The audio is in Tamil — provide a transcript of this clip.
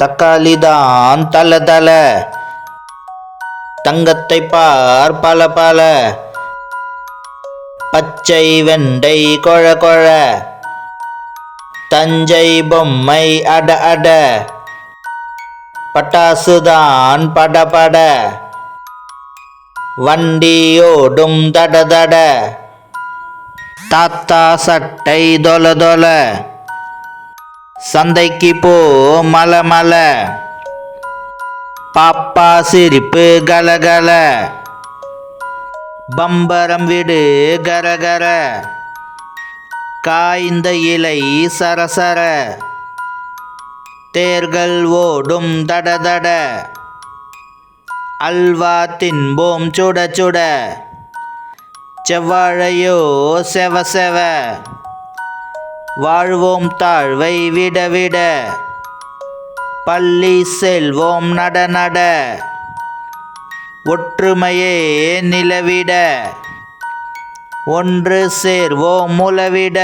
தக்காளி தான் தல தல. தங்கத்தை பார் பல பல. பச்சை வெண்டை கொழ கொழ. தஞ்சை பொம்மை அட அட. பட்டாசுதான் பட பட. வண்டியோடும் தட தட. தாத்தா சட்டை தொல தொல. சந்தைக்கு போ மல மல. பாப்பா சிரிப்பு கலகல பம்பரம் விடு கரகர காய்ந்த இலை சரசர தேர்கள் ஓடும் தட தட. அல்வா தின்போம் சுட சுட. செவ்வாழையோ செவ செவ. வாழ்வோம் தாழ்வை விடவிட. பள்ளி செல்வோம் நட நட. ஒற்றுமையே நிலவிட. ஒன்று சேர்வோம் முலவிட